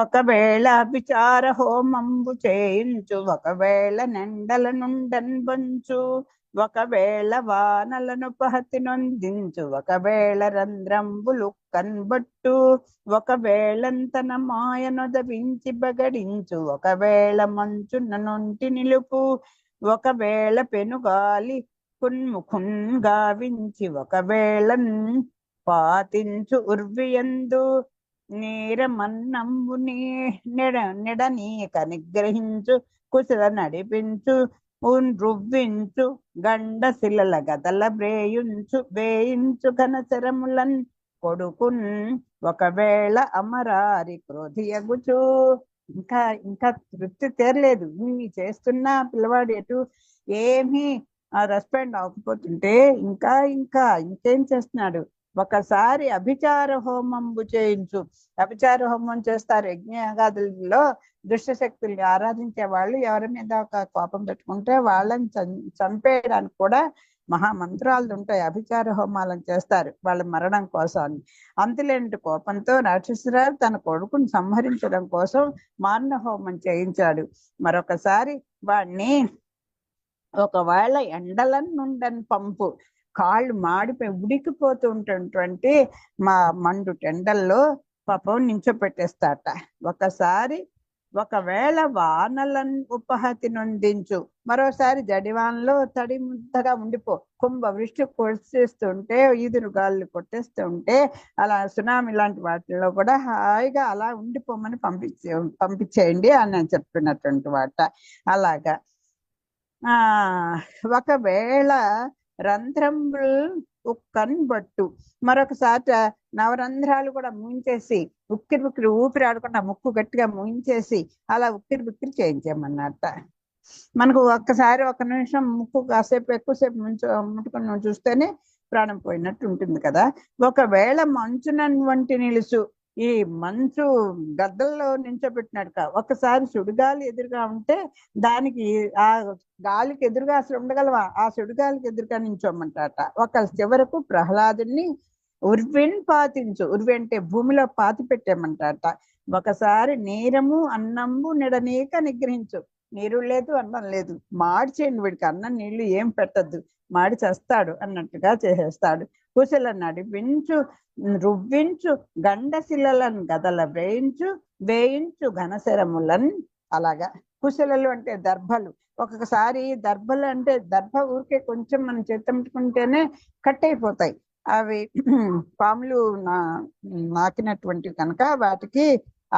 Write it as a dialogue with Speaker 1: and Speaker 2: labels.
Speaker 1: ఒకవేళ విచార హోమంబు చేయించు ఒకవేళ నెండల నుండన్బంచు ఒకవేళ వానలను పహతి నొందించు ఒకవేళ రంధ్రంబులు కన్బట్టు ఒకవేళంతన మాయనొదవించి బగడించు ఒకవేళ మంచున నొంటి నిలుపు ఒకవేళ పెనుగాలి కున్ముఖున్ గావించి ఒకవేళ పాతించు ఉర్వియందు నీరమన్నంబు నీ నెడ నెడనీక నిగ్రహించు కుశల నడిపించు ఉన్ రువ్వించు గండ శిలల గదల బ్రేయించు వేయించు ఘనశరములన్ కొడుకున్ ఒకవేళ అమరారి క్రోధియగుచు ఇంకా ఇంకా తృప్తి తీరలేదు. ఇన్ని చేస్తున్నా పిల్లవాడు ఎటు ఏమీ ఆ రెస్పాండ్ అవ్వకపోతుంటే ఇంకా ఇంకా ఇంకేం చేస్తున్నాడు? ఒకసారి అభిచార హోమంబు చేయించు. అభిచార హోమం చేస్తారు. యజ్ఞయాగాదుల్లో దుష్టశక్తుల్ని ఆరాధించే వాళ్ళు ఎవరి మీద ఒక కోపం పెట్టుకుంటే వాళ్ళని చం- చంపేయడానికి కూడా మహామంత్రాలు ఉంటాయి. అభిచార హోమాలను చేస్తారు వాళ్ళ మరణం కోసం అని. కోపంతో రాక్షసురాలు తన కొడుకుని సంహరించడం కోసం మారణ హోమం చేయించాడు. మరొకసారి వాణ్ణి ఒకవేళ ఎండలను నుండని పంపు. కాళ్ళు మాడిపోయి ఉడికిపోతూ మా మండు టెండల్లో పాపం నించోపెట్టేస్తాట ఒకసారి ఒకవేళ వానలను ఉపహతి నొందించు మరోసారి జడివానలో తడి ముద్దగా ఉండిపో. కుంభ వృష్టి కొట్టేస్తుంటే ఈదురు గాళ్ళు కొట్టేస్తుంటే అలా సునామీ లాంటి వాటిల్లో కూడా హాయిగా అలా ఉండిపోమని పంపించే పంపించేయండి అని నేను చెప్పినటువంటి వాట అలాగా. ఆ ఒకవేళ రంధ్రములు ఉక్కన్ బట్టు మరొకసారి నవరంధ్రాలు కూడా ముంచేసి ఉక్కిరి ఉక్కిరి ఊపిరి ఆడకుండా ముక్కు గట్టిగా ముంచేసి అలా ఉక్కిరి బిక్కిరి చేయించామన్నట్ట మనకు ఒక్కసారి ఒక నిమిషం ముక్కు కాసేపు ఎక్కువసేపు ముంచు ముట్టుకుని చూస్తేనే ప్రాణం పోయినట్టు ఉంటుంది కదా. ఒకవేళ మంచున వంటి నిలుసు ఈ మంచు గద్దల్లో నించోబెట్టినాడు కా ఒకసారి సుడిగాలి ఎదురుగా ఉంటే దానికి ఆ గాలికి ఎదురుగా అసలు ఉండగలవా? ఆ సుడిగాలికి ఎదురుగా నించోమంటాట ఒక చివరకు ప్రహ్లాదుని ఉర్విన్ పాతించు ఉర్వి అంటే భూమిలో పాతి పెట్టామంటాట ఒకసారి నేరము అన్నము నిడనీక నిగ్రహించు. నీరు లేదు అన్నం లేదు. మాడిచేయండి వీడికి అన్నం నీళ్ళు ఏం పెట్టద్దు. మాడి చేస్తాడు అన్నట్టుగా చేసేస్తాడు. కుశల నడిపించు రువ్వించు గండశిలలను గదల వేయించు వేయించు ఘనశరములను. అలాగా. కుశలలు అంటే దర్భలు. ఒక్కొక్కసారి దర్భలు అంటే దర్భ ఊరికే కొంచెం మనం చేతముట్టుకుంటేనే కట్ అయిపోతాయి. అవి పాములు నా నాకినటువంటివి కనుక వాటికి